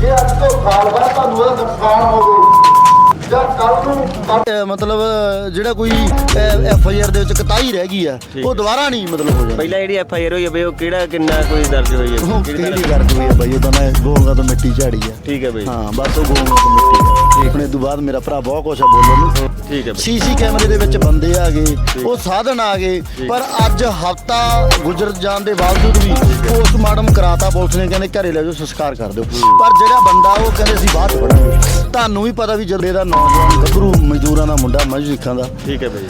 ਜੇ ਅੱਜ ਤੋਂ ਸਾਲ ਬਾਅਦ ਤੁਹਾਨੂੰ ਉਹਦਾ ਨੁਕਸਾਨ ਹੋਵੇ ਜਾਂ। ਕੱਲ ਨੂੰ ਅਹ ਮਤਲਬ ਜਿਹੜਾ ਕੋਈ ਐਫ ਆਈ ਆਰ ਦੇ ਵਿੱਚ ਕਤਾਈ ਰਹਿ ਗਈ ਆ ਉਹ ਦੁਬਾਰਾ ਨਹੀਂ ਮਤਲਬ ਹੋ ਜਾਣੀ ਪਹਿਲਾਂ ਜਿਹੜੀ ਐਫ ਆਈ ਆਰ ਹੋਈ ਹੈ ਬਈ ਉਹ ਕਿਹੜਾ ਕਿੰਨਾ ਕੋਈ ਦਰਜ ਹੋਈ ਹੈ ਉਹ ਕਿਹੜੀ ਕਰ ਹੋਈ ਆ ਬਾਈ? ਉਹਦਾ ਨਾ ਗੋਂਗਾ ਤੋਂ ਮਿੱਟੀ ਝਾੜੀ ਆ। ਠੀਕ ਹੈ ਬਈ। ਹਾਂ ਬਸ ਉਹ ਗੋਂਗਾ ਤੋਂ ਮਿੱਟੀ ਆਪਣੇ ਤੋਂ ਬਾਅਦ ਮੇਰਾ ਭਰਾ ਬਹੁਤ ਕੁਛ ਆ ਬੋਲਣ ਨੂੰ। ਠੀਕ ਹੈ ਸੀਸੀ ਕੈਮਰੇ ਦੇ ਵਿੱਚ ਬੰਦੇ ਆ ਗਏ ਉਹ ਸਾਧਨ ਆ ਗਏ ਪਰ ਅੱਜ ਹਫਤਾ ਗੁਜ਼ਰ ਜਾਣ ਦੇ ਬਾਵਜੂਦ ਵੀ ਪੋਸਟਮਾਰਟਮ ਕਰਾਤਾ ਪੁਲਿਸ ਨੇ ਕਹਿੰਦੇ ਘਰੇ ਲੈ ਜਾਓ ਸੰਸਕਾਰ ਕਰ ਦਿਓ। ਪਰ ਜਿਹੜਾ ਬੰਦਾ ਉਹ ਕਹਿੰਦੇ ਅਸੀਂ ਬਾਅਦ ਫੜਾਂਗੇ ਤੁਹਾਨੂੰ ਵੀ ਪਤਾ ਵੀ ਜਦੋਂ ਇਹਦਾ ਨੌਜਵਾਨ ਗੱਭਰੂ ਮਜ਼ਦੂਰਾਂ ਦਾ ਮੁੰਡਾ ਮਜਲਿਕਾਂ ਦਾ। ਠੀਕ ਹੈ ਬਈ।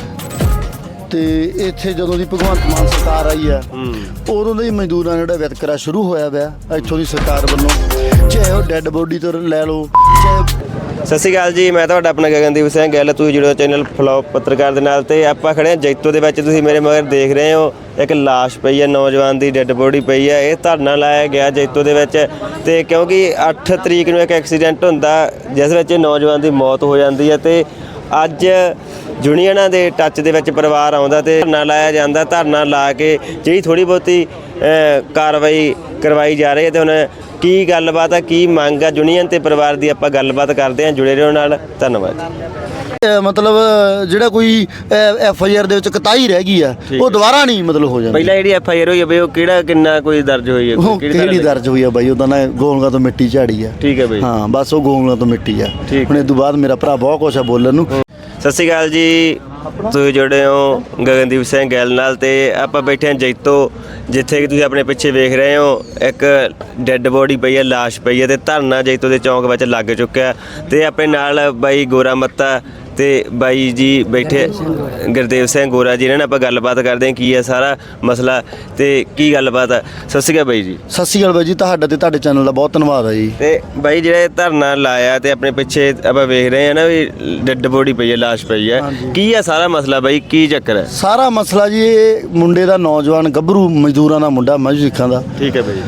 ਤੇ ਇੱਥੇ ਜਦੋਂ ਦੀ ਭਗਵੰਤ ਮਾਨ ਸਰਕਾਰ ਆਈ ਆ ਹੂੰ। ਉਦੋਂ ਦਾ ਹੀ ਮਜ਼ਦੂਰਾਂ ਦਾ ਜਿਹੜਾ ਵਿਤਕਰਾ ਸ਼ੁਰੂ ਹੋਇਆ ਪਿਆ ਇੱਥੋਂ ਦੀ ਸਰਕਾਰ ਵੱਲੋਂ। ਚਾਹੇ ਉਹ ਡੈੱਡ ਬੋਡੀ ਤੋਂ ਲੈ ਲਓ ਚਾਹੇ ਸਤਿ ਸ਼੍ਰੀ ਅਕਾਲ ਜੀ, ਮੈਂ ਤੁਹਾਡਾ ਆਪਣਾ ਗਗਨਦੀਪ ਸਿੰਘ ਗੱਲ, ਤੁਸੀਂ ਜੁੜੋ ਚੈਨਲ ਫਲੋਪ ਪੱਤਰਕਾਰ ਦੇ ਨਾਲ ਤੇ ਆਪਾਂ ਖੜੇ ਹਾਂ ਜੈਤੋ ਦੇ ਵਿੱਚ, ਤੁਸੀਂ ਮੇਰੇ ਮਗਰ ਦੇਖ ਰਹੇ ਹੋ, ਇੱਕ ਲਾਸ਼ ਪਈ ਹੈ, ਨੌਜਵਾਨ ਦੀ ਡੈੱਡ ਬੋਡੀ ਪਈ ਹੈ, ਇਹ ਧਰਨਾ ਲਾਇਆ ਗਿਆ ਜੈਤੋ ਦੇ ਵਿੱਚ ਤੇ ਕਿਉਂਕਿ 8 ਤਰੀਕ ਨੂੰ ਇੱਕ ਐਕਸੀਡੈਂਟ ਹੁੰਦਾ, ਜਿਸ ਵਿੱਚ ਨੌਜਵਾਨ ਦੀ ਮੌਤ ਹੋ ਜਾਂਦੀ ਹੈ ਤੇ ਅੱਜ ਜੁਨੀਅਰਾਂ ਦੇ ਟੱਚ ਦੇ ਵਿੱਚ ਪਰਿਵਾਰ ਆਉਂਦਾ ਤੇ ਧਰਨਾ ਲਾਇਆ ਜਾਂਦਾ ਧਰਨਾ ਲਾ ਕੇ ਜਿਹੜੀ ਥੋੜੀ ਬਹੁਤੀ ਕਾਰਵਾਈ ਕਰਵਾਈ ਜਾ ਰਹੀ ਹੈ ਤੇ ਹੁਣ ਕੀ ਗੱਲਬਾਤ ਆ ਕੀ ਮੰਗ ਆ ਯੂਨੀਅਨ ਤੇ ਪਰਿਵਾਰ ਦੀ ਆਪਾਂ ਗੱਲਬਾਤ ਕਰਦੇ ਹਾਂ ਜੁੜੇ ਰਹੋ ਨਾਲ ਧੰਨਵਾਦ। ਮਤਲਬ ਜਿਹੜਾ ਕੋਈ ਐਫ ਆਈ ਆਰ ਦੇ ਵਿੱਚ ਕਤਾਈ ਰਹਿ ਗਈ ਆ ਉਹ ਦੁਬਾਰਾ ਨਹੀਂ ਮਤਲਬ ਹੋ ਜਾਣੀ ਪਹਿਲਾਂ ਜਿਹੜੀ ਐਫ ਆਈ ਆਰ ਹੋਈ ਹੈ ਬਈ ਉਹ ਕਿਹੜਾ ਕਿੰਨਾ ਕੋਈ ਦਰਜ ਹੋਈ ਹੈ ਕਿਹੜੀ ਦਰਜ ਹੋਈ ਆ ਬਾਈ ਉਹਦਾ ਨਾ ਗੋਂਗਾ ਤੋਂ ਮਿੱਟੀ ਝਾੜੀ ਆ। ਠੀਕ ਹੈ ਬਈ। ਹਾਂ ਬਸ ਉਹ ਗੋਂਗਾ ਤੋਂ ਮਿੱਟੀ ਆ। ਹੁਣ ਇਹ ਤੋਂ ਬਾਅਦ ਮੇਰਾ ਭਰਾ ਬਹੁਤ ਕੁਛ ਆ ਬੋਲਣ ਨੂੰ। ਸਤਿ ਸ਼੍ਰੀ ਅਕਾਲ ਜੀ। ਤੁਸੀਂ ਜੁੜੇ ਹੋ ਗਗਨਦੀਪ ਸਿੰਘ ਗੈਲ ਨਾਲ ਤੇ ਆਪਾਂ ਬੈਠੇ ਹਾਂ ਜੈਤੋ, ਜਿੱਥੇ ਕਿ ਤੁਸੀਂ ਆਪਣੇ ਪਿੱਛੇ ਵੇਖ ਰਹੇ ਹੋ, ਇੱਕ ਡੈੱਡ ਬੋਡੀ ਪਈ ਹੈ, ਲਾਸ਼ ਪਈ ਹੈ ਤੇ ਧਰਨਾ ਜੈਤੋ ਦੇ ਚੌਂਕ ਵਿੱਚ ਲੱਗ ਚੁੱਕਿਆ ਤੇ ਆਪਣੇ ਨਾਲ ਬਾਈ ਗੋਰਾ ਮੱਤਾ ਤੇ ਬਾਈ ਜੀ ਬੈਠੇ ਗੁਰਦੇਵ ਸਿੰਘ ਗੋਰਾ ਜੀ ਇਹਨਾਂ ਨਾਲ ਆਪਾਂ ਗੱਲਬਾਤ ਕਰਦੇ ਹਾਂ ਕੀ ਹੈ ਸਾਰਾ ਮਸਲਾ ਤੇ ਕੀ ਗੱਲਬਾਤ ਹੈ ਸਤਿ ਸ਼੍ਰੀ ਅਕਾਲ ਬਾਈ ਜੀ। ਸਤਿ ਸ਼੍ਰੀ ਅਕਾਲ ਬਾਈ ਜੀ ਤੁਹਾਡਾ ਤੇ ਤੁਹਾਡੇ ਚੈਨਲ ਦਾ ਬਹੁਤ ਧੰਨਵਾਦ ਆ ਜੀ। ਤੇ ਬਾਈ ਜਿਹੜਾ ਇਹ ਧਰਨਾ ਲਾਇਆ ਤੇ ਆਪਣੇ ਪਿੱਛੇ ਆਪਾਂ ਵੇਖ ਰਹੇ ਹਾਂ ਨਾ ਵੀ ਡੈੱਡ ਬੋਡੀ ਪਈ ਹੈ ਲਾਸ਼ ਪਈ ਹੈ ਕੀ ਹੈ ਸਾਰਾ ਮਸਲਾ ਬਾਈ? ਕੀ ਚੱਕਰ ਹੈ ਸਾਰਾ ਮਸਲਾ ਜੀ ਇਹ ਮੁੰਡੇ ਦਾ ਨੌਜਵਾਨ ਗੱਭਰੂ ਮਜ਼ਦੂਰਾਂ ਦਾ ਮੁੰਡਾ ਮਜਲਿਕਾਂ ਦਾ ਠੀਕ ਹੈ ਬਾਈ।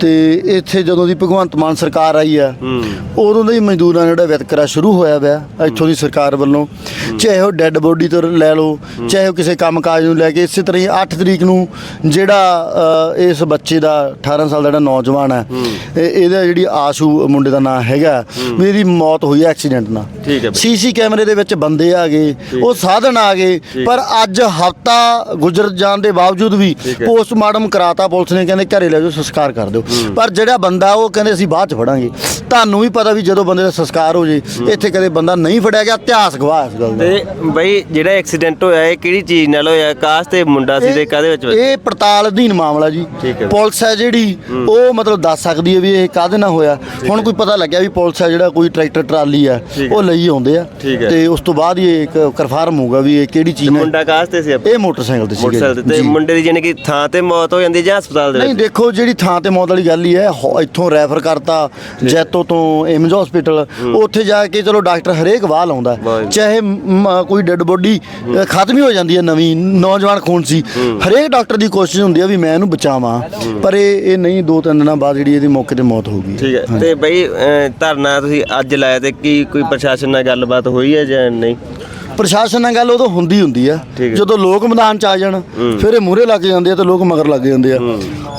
ਤੇ ਇੱਥੇ ਜਦੋਂ ਦੀ ਭਗਵੰਤ ਮਾਨ ਸਰਕਾਰ ਆਈ ਆ ਹੂੰ। ਉਦੋਂ ਦਾ ਹੀ ਮਜ਼ਦੂਰਾਂ ਦਾ ਜਿਹੜਾ ਵਿਤਕਰਾ ਸ਼ੁਰੂ ਹੋਇਆ ਪਿਆ ਇੱਥੋਂ ਦੀ ਸਰਕਾਰ ਵੱਲੋਂ। ਚਾਹੇ ਉਹ ਡੈੱਡ ਬੋਡੀ ਤੋਂ ਲੈ ਲਓ ਚਾਹੇ ਉਹ ਕਿਸੇ ਕੰਮਕਾਜ ਨੂੰ ਲੈ ਕੇ ਇਸੇ ਤਰ੍ਹਾਂ ਹੀ 8 ਤਰੀਕ ਨੂੰ ਜਿਹੜਾ ਅ, ਇਸ ਬੱਚੇ ਦਾ 18 ਸਾਲ ਦਾ ਜਿਹੜਾ ਨੌਜਵਾਨ ਹੈ। ਇਹ- ਇਹਦਾ ਜਿਹੜੀ ਆਸ਼ੂ ਮੁੰਡੇ ਦਾ ਨਾਂ ਹੈਗਾ ਵੀ ਇਹਦੀ ਮੌਤ ਹੋਈ ਹੈ ਐਕਸੀਡੈਂਟ ਨਾਲ। ਠੀਕ ਹੈ ਬਾਈ। ਸੀਸੀ ਕੈਮਰੇ ਦੇ ਵਿੱਚ ਬੰਦੇ ਆ ਗਏ ਉਹ ਸਾਧਨ ਆ ਗਏ ਪਰ ਅੱਜ ਹਫਤਾ ਗੁਜ਼ਰ ਜਾਣ ਦੇ ਬਾਵਜੂਦ ਵੀ ਠੀਕ ਹੈ। ਪੋਸਟਮਾਰਟਮ ਕਰਾਤਾ ਪੁਲਿਸ ਨੇ ਕਹਿੰਦੇ ਘਰੇ ਲੈ ਜਾਓ ਸੰਸਕਾਰ ਕਰ ਦਿਓ। ਪਰ ਜਿਹੜਾ ਬੰਦਾ ਉਹ ਕਹਿੰਦੇ ਅਸੀਂ ਬਾਅਦ ਚ ਫੜਾਂਗੇ ਤੁਹਾਨੂੰ ਵੀ ਪਤਾ ਵੀ ਜਦੋਂ ਬੰਦੇ ਦਾ ਸੰਸਕਾਰ ਹੋ ਜੇ ਇੱਥੇ ਕਦੇ ਬੰਦਾ ਨਹੀਂ ਫੜਿਆ ਗਿਆ ਇਤਿਹਾਸ ਗਵਾਹ ਇਸ ਗੱਲ ਦਾ ਤੇ ਬਾਈ ਜਿਹੜਾ ਐਕਸੀਡੈਂਟ ਹੋਇਆ ਇਹ ਕਿਹੜੀ ਚੀਜ਼ ਨਾਲ ਹੋਇਆ ਕਾਸ ਤੇ ਮੁੰਡਾ ਸੀ ਤੇ ਕਾਦੇ ਵਿੱਚ? ਇਹ ਪੜਤਾਲ ਅਧੀਨ ਮਾਮਲਾ ਜੀ ਠੀਕ ਹੈ। ਪੁਲਿਸ ਹੈ ਜਿਹੜੀ ਉਹ ਮਤਲਬ ਦੱਸ ਸਕਦੀ ਹੈ ਵੀ ਇਹ ਕਾਹਦੇ ਨਾਲ ਹੋਇਆ ਹੁਣ ਕੋਈ ਪਤਾ ਲੱਗਿਆ ਵੀ ਪੁਲਿਸ ਹੈ ਜਿਹੜਾ ਕੋਈ ਟਰੈਕਟਰ ਟਰਾਲੀ ਆ ਠੀਕ ਹੈ। ਉਹ ਲਈ ਆਉਂਦੇ ਆ ਠੀਕ ਹੈ। ਤੇ ਉਸ ਤੋਂ ਬਾਅਦ ਹੀ ਇਹ ਇੱਕ ਕਨਫਰਮ ਹੋਊਗਾ ਵੀ ਇਹ ਕਿਹੜੀ ਚੀਜ਼ ਨਾਲ ਮੁੰਡਾ ਕਾਸ ਤੇ ਸੀ? ਇਹ ਮੋਟਰਸਾਈਕਲ ਤੇ ਸੀਗੇ ਮੋਟਰਸਾਈਕਲ ਤੇ ਜੀ। ਤੇ ਮੁੰਡੇ ਦੀ ਜਾਨੀ ਕਿ ਥਾਂ ਤੇ ਮੌਤ ਹੋ ਜਾਂਦੀ ਜਾਂ ਹਸਪਤਾਲ ਦੇ ਨਹੀਂ ਵਿੱਚ ਦੇਖੋ ਜਿਹੜੀ ਥਾਂ ਤੇ ਮੌਤ ਵਾਲੀ ਗੱਲ ਹੀ ਹੈ ਹੋ- ਇੱਥੋਂ ਰੈਫਰ ਕਰਤਾ ਜੈਤੋ ਤੋਂ ਏਮਜ ਹਸਪੀਟਲ ਉੱਥੇ ਜਾ ਕੇ ਚਲੋ ਡਾਕਟਰ ਹਰੇਕ ਵਾਹ ਲਾਉਂਦਾ ਵਾਹ ਜੀ। ਚਾਹੇ ਮ- ਕੋਈ ਡੈੱਡ ਬੋਡੀ ਖਤਮ ਹੀ ਹੋ ਜਾਂਦੀ ਹੈ ਨਵੀਂ ਨੌਜਵਾਨ ਖੂਨ ਸੀ। ਹਰੇਕ ਡਾਕਟਰ ਦੀ ਕੋਸ਼ਿਸ਼ ਹੁੰਦੀ ਹੈ ਵੀ ਮੈਂ ਇਹਨੂੰ ਬਚਾਵਾਂ। ਪਰ ਇਹ ਇਹ ਨਹੀਂ ਦੋ ਤਿੰਨ ਦਿਨਾਂ ਬਾਅਦ ਜਿਹੜੀ ਇਹਦੀ ਮੌਕੇ ਤੇ ਮੌਤ ਹੋ ਗਈ। ਠੀਕ ਹੈ। ਤੇ ਬਾਈ ਅਹ, ਧਰਨਾ ਤੁਸੀਂ ਅੱਜ ਲਾਇਆ ਤੇ ਕੀ ਕੋਈ ਪ੍ਰਸ਼ਾਸਨ ਨਾਲ ਗੱਲਬਾਤ ਹੋਈ ਹੈ ਜਾਂ ਨਹੀਂ? ਪ੍ਰਸ਼ਾਸਨ ਨਾਲ ਗੱਲ ਉਦੋਂ ਹੁੰਦੀ ਹੁੰਦੀ ਆ। ਜਦੋਂ ਲੋਕ ਮੈਦਾਨ ਚ ਆ ਜਾਣ ਫਿਰ ਇਹ ਮੂਹਰੇ ਲੱਗ ਜਾਂਦੇ ਆ ਤੇ ਲੋਕ ਮਗਰ ਲੱਗ ਜਾਂਦੇ ਆ।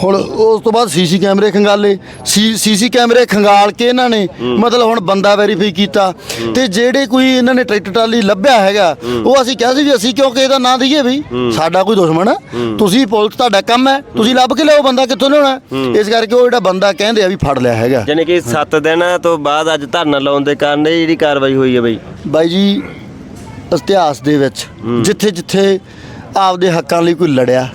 ਹੁਣ ਉਸ ਤੋਂ ਬਾਅਦ ਸੀਸੀ ਕੈਮਰੇ ਖੰਗਾਲੇ। ਸੀਸੀ ਕੈਮਰੇ ਖੰਗਾਲ ਕੇ ਇਹਨਾਂ ਨੇ ਮਤਲਬ ਹੁਣ ਬੰਦਾ ਵੈਰੀਫਾਈ ਕੀਤਾ। ਤੇ ਜਿਹੜੇ ਕੋਈ ਇਹਨਾਂ ਨੇ ਟਰੈਕਟਰ ਟਰਾਲੀ ਲੱਭਿਆ ਹੈਗਾ ਉਹ ਅਸੀਂ ਕਿਹਾ ਸੀ ਵੀ ਅਸੀਂ ਕਿਉਂਕਿ ਇਹਦਾ ਨਾਂ ਦਈਏ ਵੀ ਸਾਡਾ ਕੋਈ ਦੁਸ਼ਮਣ ਤੁਸੀਂ ਪੁਲਿਸ ਤੁਹਾਡਾ ਕੰਮ ਹੈ ਤੁਸੀਂ ਲੱਭ ਕੇ ਲਿਆਓ ਬੰਦਾ ਕਿੱਥੋਂ ਲਿਆਉਣਾ। ਇਸ ਕਰਕੇ ਉਹ ਜਿਹੜਾ ਬੰਦਾ ਕਹਿੰਦੇ ਆ ਵੀ ਫੜ ਲਿਆ ਹੈਗਾ। ਯਾਨੀ ਕਿ 7 ਦਿਨ ਤੋਂ ਬਾਅਦ ਅੱਜ ਧਰਨਾ ਲਾਉਣ ਦੇ ਕਾਰਨ ਇਹ ਜਿਹੜੀ ਕਾਰਵਾਈ ਹੋਈ ਹੈ ਬਾਈ? ਬਾਈ ਜੀ ਇਤਿਹਾਸ ਦੇ ਵਿੱਚ ਜਿੱਥੇ ਜਿੱਥੇ ਆਪਦੇ ਹੱਕਾਂ ਲਈ ਕੋਈ ਲੜਿਆ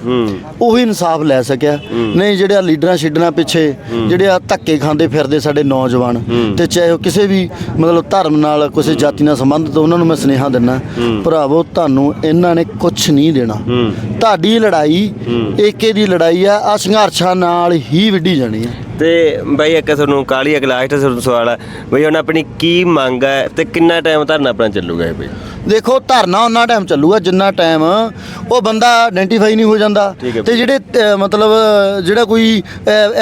ਉਹੀ ਇਨਸਾਫ ਲੈ ਸਕਿਆ। ਨਹੀਂ ਜਿਹੜਿਆ ਲੀਡਰਾਂ ਛਿੱਡਣਾ ਪਿੱਛੇ ਜਿਹੜੇ ਆ ਧੱਕੇ ਖਾਂਦੇ ਫਿਰਦੇ ਸਾਡੇ ਨੌਜਵਾਨ ਤੇ ਚਾਹੇ ਉਹ ਕਿਸੇ ਵੀ ਮਤਲਬ ਧਰਮ ਨਾਲ ਕਿਸੇ ਜਾਤੀ ਨਾਲ ਸੰਬੰਧਿਤ ਉਹਨਾਂ ਨੂੰ ਮੈਂ ਸੁਨੇਹਾ ਦਿੰਦਾ ਭਰਾਵੋ ਤੁਹਾਨੂੰ ਇਹਨਾਂ ਨੇ ਕੁਝ ਨਹੀਂ ਦੇਣਾ। ਤੁਹਾਡੀ ਲੜਾਈ ਏਕੇ ਦੀ ਲੜਾਈ ਆ ਆ ਸੰਘਰਸ਼ਾਂ ਨਾਲ ਹੀ ਵਿੱਢੀ ਜਾਣੀ ਆ। ਤੇ ਬਾਈ ਇੱਕ ਤੁਹਾਨੂੰ ਕਾਲੀ ਇੱਕ ਲਾਸਟ ਤੁਹਾਨੂੰ ਸਵਾਲ ਹੈ ਬਈ ਹੁਣ ਆਪਣੀ ਕੀ ਮੰਗ ਹੈ ਤੇ ਕਿੰਨਾ ਟਾਈਮ ਧਰਨਾ ਆਪਣਾ ਚੱਲੂਗਾ ਇਹ ਬਈ? ਦੇਖੋ ਧਰਨਾ ਉਹਨਾਂ ਟਾਈਮ ਚੱਲੂਗਾ ਜਿੰਨਾ ਟਾਈਮ ਉਹ ਬੰਦਾ ਆਇਡੈਂਟੀਫਾਈ ਨਹੀਂ ਹੋ ਜਾਂਦਾ। ਤੇ ਜਿਹੜੇ ਮਤਲਬ ਜਿਹੜਾ ਕੋਈ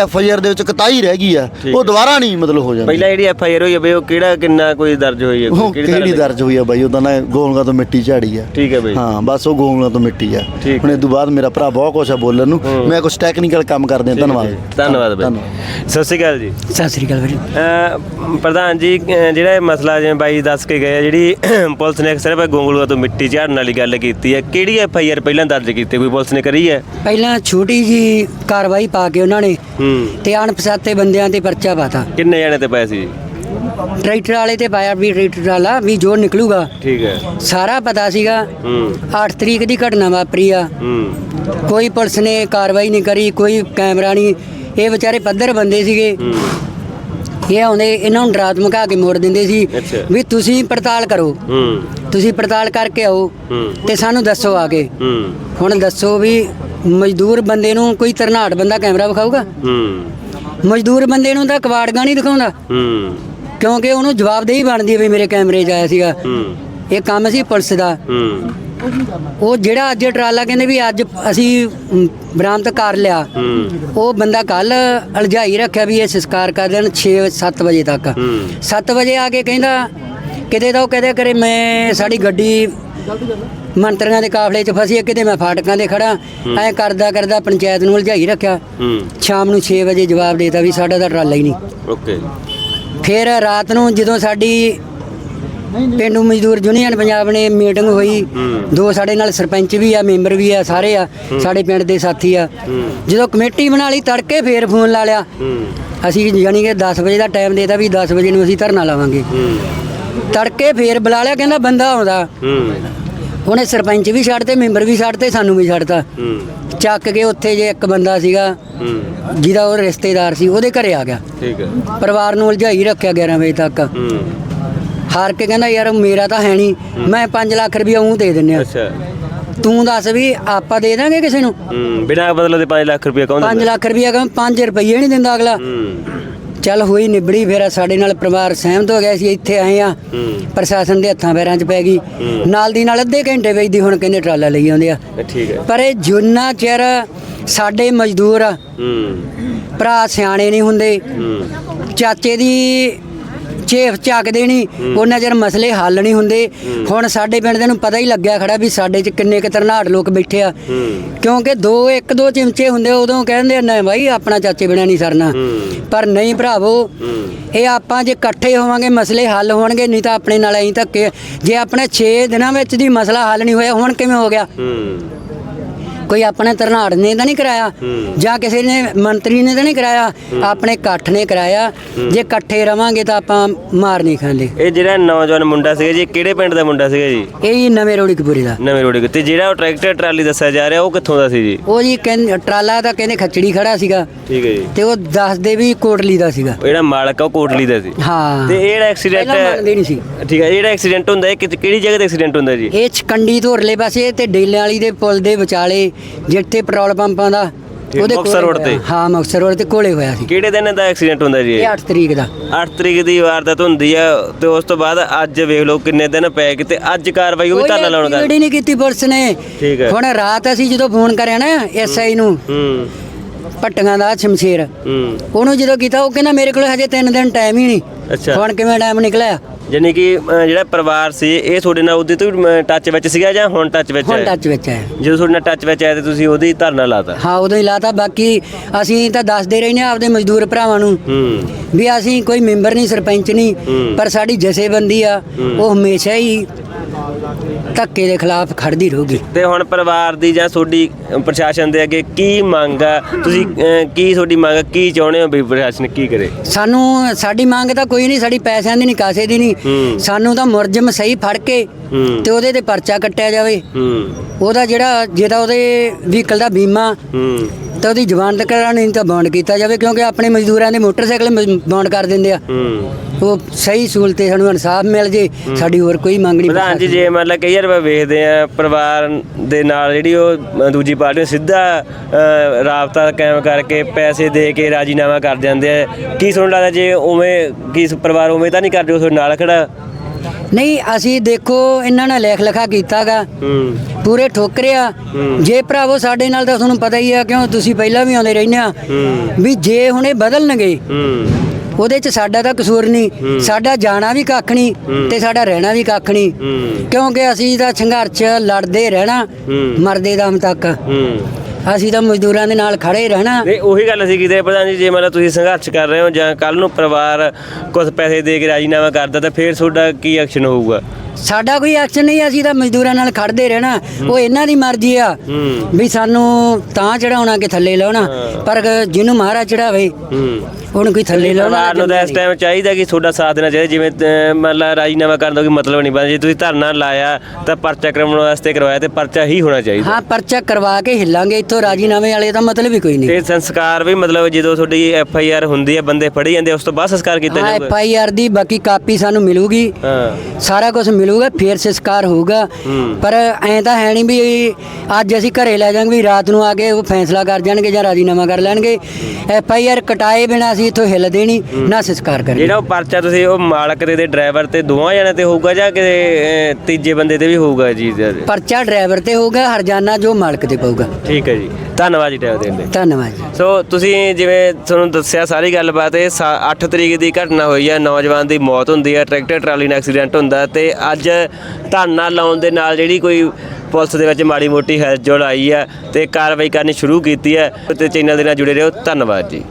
ਐਫ ਆਈ ਆਰ ਦੇ ਵਿੱਚ ਕਤਾਈ ਰਹਿ ਗਈ ਆ ਉਹ ਦੁਬਾਰਾ ਨਹੀਂ ਮਤਲਬ ਹੋ ਜਾਂਦੀ। ਪਹਿਲਾਂ ਜਿਹੜੀ ਐਫ ਆਈ ਆਰ ਹੋਈ ਹੈ ਬਈ ਉਹ ਕਿਹੜਾ ਕਿੰਨਾ ਕੋਈ ਦਰਜ ਹੋਈ ਹੈ ਉਹ ਕਿਹੜੀ? ਦਰਜ ਹੋਈ ਆ ਬਾਈ ਉਹਦਾ ਨਾ ਗੋਲਗਾ ਤੋਂ ਮਿੱਟੀ ਝਾੜੀ ਆ। ਠੀਕ ਹੈ ਬਈ। ਹਾਂ ਬਸ ਉਹ ਗੋਲਗਾ ਤੋਂ ਮਿੱਟੀ ਆ। ਹੁਣ ਇਹ ਤੋਂ ਬਾਅਦ ਮੇਰਾ ਭਰਾ ਬਹੁਤ ਕੁਛ ਆ ਬੋਲਣ ਨੂੰ। ਮੈਂ ਕੁਝ ਟੈਕਨੀਕਲ ਕੰਮ ਕਰਦੇ ਆ ਧੰਨਵਾਦ। ਧੰਨਵਾਦ ਬਈ। ਸਤਿ ਸ਼੍ਰੀ ਅਕਾਲ ਜੀ। ਸਤਿ ਸ੍ਰੀ ਅਕਾਲ ਵੀਰੇ ਪ੍ਰਧਾਨ ਜੀ ਜਿਹੜਾ ਇਹ ਮਸਲਾ ਜਿਵੇਂ ਬਾਈ ਦੱਸ ਕੇ ਗਏ ਆ, ਜਿਹੜੀ ਪੁਲਿਸ ਨੇ ਸਿਰਫ ਗੋਂਗਲੂਆ ਤੋਂ ਮਿੱਟੀ ਝਾੜਨ ਵਾਲੀ ਗੱਲ ਕੀਤੀ ਹੈ। ਕਿਹੜੀ ਐਫ ਆਈ ਆਰ ਪਹਿਲਾਂ ਦਰਜ ਕੀਤੀ? ਕੋਈ ਪੁਲਿਸ ਨੇ ਕਰੀ ਹੈ? ਪਹਿਲਾਂ ਛੋਟੀ ਜੀ ਕਾਰਵਾਈ ਪਾ ਕੇ ਉਹਨਾਂ ਨੇ ਹੂੰ। ਤੇ ਅਣਪਛਾਤੇ ਬੰਦਿਆਂ ਤੇ ਪਰਚਾ ਪਾਤਾ। ਕਿੰਨੇ ਜਣੇ ਤੇ ਪਏ ਸੀ ਟਰੈਕਟਰ ਵਾਲੇ ਤੇ ਪਾਇਆ ਵੀ ਟਰੈਕਟਰ ਵਾਲਾ ਵੀ ਜੋ ਨਿਕਲੂਗਾ। ਠੀਕ ਹੈ। ਸਾਰਾ ਪਤਾ ਸੀਗਾ। ਹੂੰ। 8 ਤਰੀਕ ਦੀ ਘਟਨਾ ਵਾਪਰੀ ਆ। ਹੂੰ। ਕੋਈ ਪੁਲਿਸ ਨੇ ਕਾਰਵਾਈ ਨਹੀਂ ਕਰੀ ਕੋਈ ਕੈਮਰਾ ਨਹੀਂ। ਇਹ ਵਿਚਾਰੇ ਪੱਧਰ ਬੰਦੇ ਸੀਗੇ। ਹੂੰ। ਇਹ ਆਉਂਦੇ ਇਹਨਾਂ ਨੂੰ ਡਰਾ ਧਮਕਾ ਕੇ ਮੋੜ ਦਿੰਦੇ ਸੀ ਅੱਛਾ। ਵੀ ਤੁਸੀਂ ਪੜਤਾਲ ਕਰੋ। ਹੂੰ। ਤੁਸੀਂ ਪੜਤਾਲ ਕਰਕੇ ਆਓ ਹੂੰ। ਤੇ ਸਾਨੂੰ ਦੱਸੋ ਆ ਕੇ। ਹੂੰ। ਹੁਣ ਦੱਸੋ ਵੀ ਮਜ਼ਦੂਰ ਬੰਦੇ ਨੂੰ ਕੋਈ ਤਰਨਾਟ ਬੰਦਾ ਕੈਮਰਾ ਵਿਖਾਊਗਾ? ਹੂੰ। ਮਜ਼ਦੂਰ ਬੰਦੇ ਨੂੰ ਤਾਂ ਕਵਾੜਗਾ ਨਹੀਂ ਦਿਖਾਉਂਦਾ। ਹੂੰ। ਕਿਉਂਕਿ ਉਹਨੂੰ ਜਵਾਬਦੇਹੀ ਬਣਦੀ ਹੈ ਵੀ ਮੇਰੇ ਕੈਮਰੇ 'ਚ ਆਇਆ ਸੀਗਾ। ਹੂੰ। ਇਹ ਕੰਮ ਸੀ ਪੁਲਿਸ ਦਾ। ਹੂੰ। ਉਹ ਜਿਹੜਾ ਅੱਜ ਟਰਾਲਾ ਕਹਿੰਦੇ ਵੀ ਅੱਜ ਅਸੀਂ ਬਰਾਮਦ ਕਰ ਲਿਆ। ਉਹ ਬੰਦਾ ਕੱਲ ਅਲਝਾਈ ਰੱਖਿਆ ਵੀ ਇਹ ਸੰਸਕਾਰ ਕਰ ਦੇਣ 6 7 ਵਜੇ ਤੱਕ। ਹੂੰ। 7 ਵਜੇ ਆ ਕੇ ਕਹਿੰਦਾ ਕਿਤੇ ਤਾਂ ਉਹ ਕਹਦੇ ਕਰੇ ਮੈਂ ਸਾਡੀ ਗੱਡੀ ਮੰਤਰੀਆਂ ਦੇ ਕਾਫਲੇ 'ਚ ਫਸੀ ਹੈ ਕਿਤੇ ਮੈਂ ਫਾਟਕਾਂ ਦੇ ਖੜਾ ਐ ਕਰਦਾ ਕਰਦਾ ਪੰਚਾਇਤ ਨੂੰ ਉਲਝਾਈ ਰੱਖਿਆ। ਸ਼ਾਮ ਨੂੰ 6 ਵਜੇ ਜਵਾਬ ਦੇਤਾ ਵੀ ਸਾਡਾ ਤਾਂ ਟਰਾਲਾ ਹੀ ਨਹੀਂ। ਓਕੇ। ਫਿਰ ਰਾਤ ਨੂੰ ਜਦੋਂ ਸਾਡੀ ਪਿੰਡੂ ਮਜ਼ਦੂਰ ਯੂਨੀਅਨ ਪੰਜਾਬ ਨੇ ਮੀਟਿੰਗ ਹੋਈ। ਦੋ ਸਾਡੇ ਨਾਲ ਸਰਪੰਚ ਵੀ ਆ ਮੈਂਬਰ ਵੀ ਆ ਸਾਰੇ ਆ ਸਾਡੇ ਪਿੰਡ ਦੇ ਸਾਥੀ ਆ। ਜਦੋਂ ਕਮੇਟੀ ਬਣਾ ਲਈ ਤੜਕੇ ਫੇਰ ਫੋਨ ਲਾ ਲਿਆ। ਅਸੀਂ ਯਾਨੀ ਕਿ 10 ਵਜੇ ਦਾ ਟਾਈਮ ਦੇਤਾ ਵੀ 10 ਵਜੇ ਨੂੰ ਅਸੀਂ ਧਰਨਾ ਲਾਵਾਂਗੇ। ਤੜਕੇ ਫੇਰ ਬੁਲਾ ਲਿਆ ਕਹਿੰਦਾ ਬੰਦਾ ਆਉਂਦਾ। ਉਹਨੇ ਸਰਪੰਚ ਵੀ ਛੱਡਤੇ ਮੈਂਬਰ ਵੀ ਛੱਡਤੇ ਸਾਨੂੰ ਵੀ ਛੱਡਤਾ। ਚੱਕ ਕੇ ਉੱਥੇ ਜੇ ਇੱਕ ਬੰਦਾ ਸੀਗਾ ਜਿਹਦਾ ਉਹ ਰਿਸ਼ਤੇਦਾਰ ਸੀ ਉਹਦੇ ਘਰੇ ਆ ਗਿਆ। ਠੀਕ ਹੈ। ਪਰਿਵਾਰ ਨੂੰ ਉਲਝਾਈ ਰੱਖਿਆ 11 ਵਜੇ ਤੱਕ। ਹਾਰ ਕੇ ਕਹਿੰਦਾ ਯਾਰ ਮੇਰਾ ਤਾਂ ਹੈ ਨਹੀਂ। ਮੈਂ 5 ਲੱਖ ਰੁਪਇਆ ਉਹ ਦੇ ਦਿੰਨੇ ਆ ਅੱਛਾ। ਤੂੰ ਦੱਸ ਵੀ ਆਪਾਂ ਦੇ ਦਾਂਗੇ ਕਿਸੇ ਨੂੰ? ਹੂੰ ਬਿਨਾਂ ਬਦਲ ਦੇ 5 ਲੱਖ ਰੁਪਏ ਕੌਣ 5 ਦਿੰਦਾ? ਲੱਖ ਰੁਪਇਆ ਕਹਿੰਦਾ 5 ਰੁਪਏ ਨਹੀਂ ਦਿੰਦਾ ਅਗਲਾ। ਹੂੰ। ਚੱਲ ਹੋਈ ਨਿਬੜੀ ਫਿਰ ਸਾਡੇ ਨਾਲ ਪਰਿਵਾਰ ਸਹਿਮਤ ਹੋ ਗਿਆ ਸੀ ਇੱਥੇ ਆਏ ਆ ਹੂੰ। ਪ੍ਰਸ਼ਾਸਨ ਦੇ ਹੱਥਾਂ ਪੈਰਾਂ 'ਚ ਪੈ ਗਈ। ਨਾਲ ਦੀ ਨਾਲ ਅੱਧੇ ਘੰਟੇ ਵਿੱਚ ਦੀ ਹੁਣ ਕਹਿੰਦੇ ਟਰਾਲਾ ਲਈ ਆਉਂਦੇ ਆ। ਠੀਕ ਹੈ। ਪਰ ਇਹ ਜਿੰਨਾ ਚਿਰ ਸਾਡੇ ਮਜ਼ਦੂਰ ਆ, ਹੂੰ। ਭਰਾ ਸਿਆਣੇ ਨਹੀਂ ਹੁੰਦੇ ਹੂੰ। ਚਾਚੇ ਦੀ ਚੇਫ ਚੱਕਦੇ ਨਹੀਂ ਉਹਨਾਂ ਚਿਰ ਮਸਲੇ ਹੱਲ ਨਹੀਂ ਹੁੰਦੇ। ਹੁਣ ਸਾਡੇ ਪਿੰਡ ਦੇ ਨੂੰ ਪਤਾ ਹੀ ਲੱਗਿਆ ਖੜਾ ਵੀ ਸਾਡੇ 'ਚ ਕਿੰਨੇ ਕੁ ਤਰਨਾਟ ਲੋਕ ਬੈਠੇ ਆ। ਕਿਉਂਕਿ ਦੋ ਇੱਕ ਦੋ ਚਿਮਚੇ ਹੁੰਦੇ ਉਦੋਂ ਕਹਿੰਦੇ ਨਾ ਭਾਈ ਆਪਣਾ ਚਾਚੇ ਬਿਨਾ ਨਹੀਂ ਸਰਨਾ। ਪਰ ਨਹੀਂ ਭਰਾਵੋ ਇਹ ਆਪਾਂ ਜੇ ਇਕੱਠੇ ਹੋਵਾਂਗੇ ਮਸਲੇ ਹੱਲ ਹੋਣਗੇ ਨਹੀਂ ਤਾਂ ਆਪਣੇ ਨਾਲ ਐਂ ਧੱਕੇ। ਜੇ ਆਪਣੇ 6 ਦਿਨਾਂ ਵਿੱਚ ਦੀ ਮਸਲਾ ਹੱਲ ਨਹੀਂ ਹੋਇਆ ਹੁਣ ਕਿਵੇਂ ਹੋ ਗਿਆ? ਕੋਈ ਆਪਣੇ ਤਰਨਾੜ ਨੇ ਤਾਂ ਨਹੀਂ ਕਰਾਇਆ ਹੂੰ। ਜਾਂ ਕਿਸੇ ਨੇ ਮੰਤਰੀ ਨੇ ਤਾਂ ਨਹੀਂ ਕਰਾਇਆ ਆਪਣੇ ਇਕੱਠ ਨੇ ਕਰਾਇਆ ਜੇ ਇਕੱਠੇ ਰਵਾਂਗੇ ਤਾਂ ਆਪਾਂ ਮਾਰ ਨਹੀਂ ਖਾਂਦੇ। ਇਹ ਜਿਹੜਾ ਨੌਜਵਾਨ ਮੁੰਡਾ ਸੀਗਾ ਜੀ ਕਿਹੜੇ ਪਿੰਡ ਦਾ ਮੁੰਡਾ ਸੀਗਾ ਜੀ? ਇਹ ਹੀ ਨਵੇਂ ਰੋੜੀ ਕਪੂਰੀ ਦਾ। ਨਵੇਂ ਰੋਡ ਤੇ ਜਿਹੜਾ ਉਹ ਟਰੈਕਟਰ ਟਰਾਲੀ ਦੱਸਿਆ ਜਾ ਰਿਹਾ ਉਹ ਕਿੱਥੋਂ ਦਾ ਸੀ ਜੀ? ਉਹ ਜੀ ਕਹਿੰਦੇ ਟਰਾਲਾ ਤਾਂ ਕਹਿੰਦੇ ਖੱਚੜੀ ਖੜਾ ਸੀਗਾ। ਠੀਕ ਹੈ ਜੀ। ਤੇ ਉਹ ਦੱਸਦੇ ਵੀ ਕੋਟਲੀ ਦਾ ਸੀਗਾ। ਉਹ ਜਿਹੜਾ ਮਾਲਕ ਆ ਉਹ ਕੋਟਲੀ ਦਾ ਸੀ। ਹਾਂ। ਤੇ ਇਹ ਐਕਸੀਡੈਂਟ ਪਹਿਲਾਂ ਮੰਨਦੇ ਨਹੀਂ ਸੀ। ਠੀਕ ਹੈ ਇਹ ਐਕਸੀਡੈਂਟ ਹੁੰਦਾ ਕਿਤ- ਕਿਹੜੀ ਜਗ੍ਹਾ ਤੇ ਐਕਸੀਡੈਂਟ ਹੁੰਦਾ ਜੀ? ਇਹ ਚਕੰਡੀ ਤੋਂ ਉਰਲੇ ਪਾਸੇ ਤੇ ਡੇਲਿਆਂ ਵਾਲੀ ਦੇ ਪੁਲ ਦੇ ਵਿਚਾਲੇ ਜਿੱਥੇ ਪੈਟਰੋਲ ਪੰਪਾਂ ਦਾ ਮੁਕਤਸਰ ਕੋਲੇ ਰੋਡ ਤੇ? ਹੋਇਆ। ਹਾਂ ਮੁਕਤਸਰ ਰੋਡ ਤੇ ਕੋਲੇ ਹੋਇਆ ਸੀ। ਕਿਹੜੇ ਦਿਨ ਦਾ ਐਕਸੀਡੈਂਟ ਹੁੰਦਾ ਜੀ ਇਹ? ਇਹ 8 ਤਰੀਕ ਦਾ। 8 ਤਰੀਕ ਦੀ ਵਾਰਦਾਤ ਹੁੰਦੀ ਆ ਤੇ ਉਸ ਤੋਂ ਬਾਅਦ ਅੱਜ ਵੇਖ ਲਓ ਕਿੰਨੇ ਦਿਨ ਪਏ ਕਿਤੇ ਅੱਜ ਕਾਰਵਾਈ ਉਹ ਵੀ ਧਰਨਾ ਲਾਉਣ ਦਾ। ਨਹੀਂ ਕੀਤੀ ਪੁਲਿਸ ਨੇ। ਠੀਕ ਹੈ। ਹੁਣ ਰਾਤ ਅਸੀਂ ਜਦੋਂ ਫੋਨ ਕਰਿਆ ਨਾ ਐਸਆਈ ਨੂੰ ਹੂੰ। ਪੱਟੀਆਂ ਦਾ ਸ਼ਮਸ਼ੇਰ ਹੂੰ ਉਹਨੂੰ ਜਦੋਂ ਕੀਤਾ ਉਹ ਕਹਿੰਦਾ ਮੇਰੇ ਕੋਲ ਹਜੇ 3 ਦਿਨ ਟਾਈਮ ਹੀ ਨਹੀਂ। ਅੱਛਾ। ਹੁਣ ਕਿਵੇਂ ਟਾਈਮ ਨਿਕਲਿਆ? ਯਾਨੀ ਕਿ ਅ, ਜਿਹੜਾ ਪਰਿਵਾਰ ਸੀ ਇਹ ਤੁਹਾਡੇ ਨਾਲ ਉਹਦੇ ਤੋਂ ਟੱਚ ਵਿੱਚ ਸੀਗਾ ਜਾਂ ਹੁਣ ਟੱਚ ਵਿੱਚ ਹੁਣ ਹੈ? ਟੱਚ ਵਿੱਚ ਹੈ। ਜਦੋਂ ਤੁਹਾਡੇ ਨਾਲ ਟੱਚ ਵਿੱਚ ਆਇਆ ਤੇ ਤੁਸੀਂ ਉਹਦੀ ਧਰਨਾ ਲਾਤਾ? ਹਾਂ ਉਦੋਂ ਹੀ ਲਾਤਾ। ਬਾਕੀ ਅਸੀਂ ਤਾਂ ਦੱਸਦੇ ਰਹਿੰਦੇ ਹਾਂ ਆਪਦੇ ਮਜ਼ਦੂਰ ਭਰਾਵਾਂ ਨੂੰ ਹੂੰ। ਵੀ ਅਸੀਂ ਕੋਈ ਮੈਂਬਰ ਨਹੀਂ ਸਰਪੰਚ ਨਹੀਂ ਹੂੰ। ਪਰ ਸਾਡੀ ਜਥੇਬੰਦੀ ਆ ਉਹ ਹਮੇਸ਼ਾ ਹੀ ਧੱਕੇ ਦੇ ਖਿਲਾਫ ਖੜਦੀ ਰਹੂਗੀ। ਤੇ ਹੁਣ ਪਰਿਵਾਰ ਦੀ ਜਾਂ ਤੁਹਾਡੀ ਪ੍ਰਸ਼ਾਸਨ ਦੇ ਅੱਗੇ ਕੀ ਮੰਗ ਆ? ਤੁਸੀਂ ਕੀ ਤੁਹਾਡੀ ਮੰਗ ਆ? ਕੀ ਚਾਹੁੰਦੇ ਹੋ ਵੀ ਪ੍ਰਸ਼ਾਸਨ ਕੀ ਕਰੇ? ਸਾਨੂੰ ਸਾਡੀ ਮੰਗ ਤਾਂ ਕੋਈ ਨਹੀਂ ਸਾਡੀ ਪੈਸਿਆਂ ਦੀ ਨਹੀਂ ਕਾਸੇ ਦੀ ਨਹੀਂ। ਹੂੰ। ਸਾਨੂੰ ਤਾਂ ਮੁਰਜਮ ਸਹੀ ਫੜ ਕੇ ਹੂੰ। ਤੇ ਉਹਦੇ ਤੇ ਪਰਚਾ ਕੱਟਿਆ ਜਾਵੇ। ਹੂੰ। ਉਹਦਾ ਜਿਹੜਾ ਜਿਹਦਾ ਉਹਦੇ ਵਹੀਕਲ ਦਾ ਬੀਮਾ ਹੂੰ। ਤਾਂ ਉਹਦੀ ਜ਼ਮਾਨਤ ਕਰਾਣੀ ਨਹੀਂ ਤਾਂ ਬੌਂਡ ਕੀਤਾ ਜਾਵੇ ਕਿਉਂਕਿ ਆਪਣੇ ਮਜ਼ਦੂਰਾਂ ਦੇ ਮੋਟਰਸਾਈਕਲ ਬੌਂਡ ਕਰ ਦਿੰਦੇ ਆ। ਉਹ ਸਹੀ ਸਹੂਲਤ ਤੇ ਸਾਨੂੰ ਇਨਸਾਫ ਮਿਲ ਜੇ ਸਾਡੀ ਹੋਰ ਕੋਈ ਮੰਗ ਨਹੀਂ ਪ੍ਰਧਾਨ ਜੀ ਜੇ ਮਤਲਬ ਕਈ ਵਾਰ ਵੇਖਦੇ ਆ ਪਰਿਵਾਰ ਦੇ ਨਾਲ ਜਿਹੜੀ ਉਹ ਦੂਜੀ ਪਾਰਟੀ ਨੂੰ ਸਿੱਧਾ ਰਾਬਤਾ ਕਾਇਮ ਕਰਕੇ ਪੈਸੇ ਦੇ ਕੇ ਰਾਜੀਨਾਮਾ ਕਰ ਜਾਂਦੇ ਆ ਕੀ ਤੁਹਾਨੂੰ ਲੱਗਦਾ ਜੇ ਉਵੇਂ ਕੀ ਪਰਿਵਾਰ ਉਵੇਂ ਤਾਂ ਨਹੀਂ ਕਰਦੇ ਉਸ ਨਾਲ ਖੜਾ? ਨਹੀਂ ਅਸੀਂ ਦੇਖੋ ਇਹਨਾਂ ਨੇ ਲੇਖ ਲਿਖਾ ਕੀਤਾਗਾ। ਹੂੰ। ਪੂਰੇ ਠੋਕਰਿਆ ਜੇ ਭਰਾਵੋ ਸਾਡੇ ਨਾਲ ਤਾਂ ਤੁਹਾਨੂੰ ਪਤਾ ਹੀ ਆ ਕਿਉਂ ਤੁਸੀਂ ਪਹਿਲਾਂ ਵੀ ਆਉਂਦੇ ਰਹਿੰਦੇ ਆ। ਹੂੰ। ਵੀ ਜੇ ਹੁਣ ਇਹ ਬਦਲਣਗੇ ਹੂੰ। ਉਹਦੇ ਚ ਸਾਡਾ ਤਾਂ ਕਸੂਰ ਨਹੀਂ। ਸਾਡਾ ਜਾਣਾ ਵੀ ਕੱਖ ਨਹੀਂ ਤੇ ਸਾਡਾ ਰਹਿਣਾ ਵੀ ਕੱਖ ਨਹੀਂ। ਕਿਉਂਕਿ ਅਸੀਂ ਤਾਂ ਸੰਘਰਸ਼ ਲੜਦੇ ਰਹਿਣਾ। ਮਰਦੇ ਦਮ ਤੱਕ। ਹੂੰ। ਅਸੀਂ ਤਾਂ ਮਜ਼ਦੂਰਾਂ ਦੇ ਨਾਲ ਖੜੇ ਰਹਿਣਾ। ਨਹੀਂ, ਉਹੀ ਗੱਲ ਅਸੀਂ ਕਿਤੇ ਪ੍ਰਧਾਨ ਜੀ, ਜੇ ਮਤਲਬ ਤੁਸੀਂ ਸੰਘਰਸ਼ ਕਰ ਰਹੇ ਹੋ ਜਾਂ ਕੱਲ ਨੂੰ ਪਰਿਵਾਰ ਕੁਝ ਪੈਸੇ ਦੇ ਕੇ ਰਾਜੀਨਾਮਾ ਕਰਦਾ, ਤਾਂ ਫੇਰ ਤੁਹਾਡਾ ਕੀ ਐਕਸ਼ਨ ਹੋਊਗਾ? ਸਾਡਾ ਕੋਈ ਐਕਸ਼ਨ ਨਹੀਂ ਅਸੀਂ ਤਾਂ ਮਜ਼ਦੂਰਾਂ ਨਾਲ ਖੜਦੇ ਰਹਿਣਾ। ਉਹ ਇਹਨਾਂ ਦੀ ਮਰਜ਼ੀ ਆ। ਵੀ ਸਾਨੂੰ ਤਾਂ ਚੜਾਉਣਾ ਕਿ ਥੱਲੇ ਲਾਉਣਾ। ਪਰ ਜਿਹਨੂੰ ਮਹਾਰਾਜ ਚੜਾਵੇ ਹੂੰ। ਉਹਨੂੰ ਕੋਈ ਥੱਲੇ ਲਾਉਣਾ ਪਰਿਵਾਰ ਨੂੰ ਤਾਂ ਇਸ ਟਾਈਮ ਚਾਹੀਦਾ ਕਿ ਤੁਹਾਡਾ ਸਾਥ ਦੇਣਾ ਚਾਹੀਦਾ। ਜਿਵੇਂ ਮਤਲਬ ਰਾਜੀਨਾਮਾ ਕਰਨ ਦਾ ਕੋਈ ਮਤਲਬ ਨਹੀਂ ਬਣਦਾ। ਜੇ ਤੁਸੀਂ ਧਰਨਾ ਲਾਇਆ ਤਾਂ ਪਰਚਾ ਕਰਵਾਉਣ ਵਾਸਤੇ ਕਰਵਾਇਆ ਤੇ ਪਰਚਾ ਹੀ ਹੋਣਾ ਚਾਹੀਦਾ। ਹਾਂ ਪਰਚਾ ਕਰਵਾ ਕੇ ਹਿੱਲਾਂਗੇ। ਇੱਥੋਂ ਰਾਜੀਨਾਮੇ ਵਾਲੇ ਦਾ ਮਤਲਬ ਹੀ ਕੋਈ ਨਹੀਂ। ਤੇ ਸੰਸਕਾਰ ਵੀ ਮਤਲਬ ਜਦੋਂ ਤੁਹਾਡੀ ਐਫ ਆਈ ਆਰ ਹੁੰਦੀ ਹੈ ਬੰਦੇ ਫੜੇ ਜਾਂਦੇ ਉਸ ਤੋਂ ਬਾਅਦ ਸੰਸਕਾਰ ਕੀਤਾ ਹਾਂ ਐਫ ਆਈ ਆਰ ਦੀ ਬਾਕੀ ਕਾਪੀ ਸਾਨੂੰ ਮਿਲੂਗੀ। ਹਾਂ। ਸਾਰਾ ਕੁਝ ਮਿਲੂਗਾ ਫੇਰ ਸੰਸਕਾਰ ਹੋਊਗਾ। ਪਰ ਐਂ ਤਾਂ ਹੈ ਨਹੀਂ ਵੀ ਅੱਜ ਅਸੀਂ ਘਰੇ ਲੈ ਜਾਾਂਗੇ ਵੀ ਰਾਤ ਨੂੰ ਆ ਕੇ ਉਹ ਫੈਸਲਾ ਕਰ ਜਾਣਗੇ ਜਾਂ ਰਾਜੀਨਾਮਾ ਕਰ ਲੈਣਗੇ। ਐਫ ਆਈ ਆਰ ਕਟਾਏ ਬਿਨਾ ਅਸੀਂ ਇੱਥੋਂ ਹਿੱਲ ਦੇਣੀ ਨਾ ਸੰਸਕਾਰ ਕਰਨੀ ਜਿਹੜਾ ਉਹ ਪਰਚਾ ਤੁਸੀਂ ਉਹ ਮਾਲਕ ਤੇ ਡਰਾਈਵਰ ਤੇ ਦੋਵਾਂ ਜਣਿਆਂ ਤੇ ਹੋਊਗਾ ਜਾਂ ਕਿ ਤੀਜੇ ਬੰਦੇ ਤੇ ਵੀ ਹੋਊਗਾ ਜੀ ਪਰਚਾ ਡਰਾਈਵਰ ਤੇ ਹੋਊਗਾ ਹਰਜਾਨਾ ਜੋ ਮਾਲਕ ਤੇ ਪਊਗਾ। ਠੀਕ ਹੈ ਜੀ। ਧੰਨਵਾਦ ਜੀ ਟਾਈਮ ਦੇਣ ਲਈ ਧੰਨਵਾਦ ਜੀ। ਸੋ ਤੁਸੀਂ ਜਿਵੇਂ ਤੁਹਾਨੂੰ ਦੱਸਿਆ ਸਾਰੀ ਗੱਲਬਾਤ ਇਹ 8 ਤਰੀਕ ਦੀ ਘਟਨਾ ਹੋਈ ਹੈ ਨੌਜਵਾਨ ਦੀ ਮੌਤ ਹੁੰਦੀ ਹੈ ਟਰੈਕਟਰ ਟਰਾਲੀ ਨਾਲ ਐਕਸੀਡੈਂਟ ਹੁੰਦਾ ਤੇ ਅੱਜ ਧਰਨਾ ਲਾਉਣ ਦੇ ਨਾਲ ਜਿਹੜੀ ਕੋਈ ਪੁਲਿਸ ਦੇ ਵਿੱਚ ਮਾੜੀ ਮੋਟੀ ਹਿਲਜੁਲ ਆਈ ਹੈ ਤੇ ਕਾਰਵਾਈ ਕਰਨੀ ਸ਼ੁਰੂ ਕੀਤੀ ਹੈ ਤੇ ਚੈਨਲ ਦੇ ਨਾਲ ਜੁੜੇ ਰਹੋ। ਧੰਨਵਾਦ ਜੀ।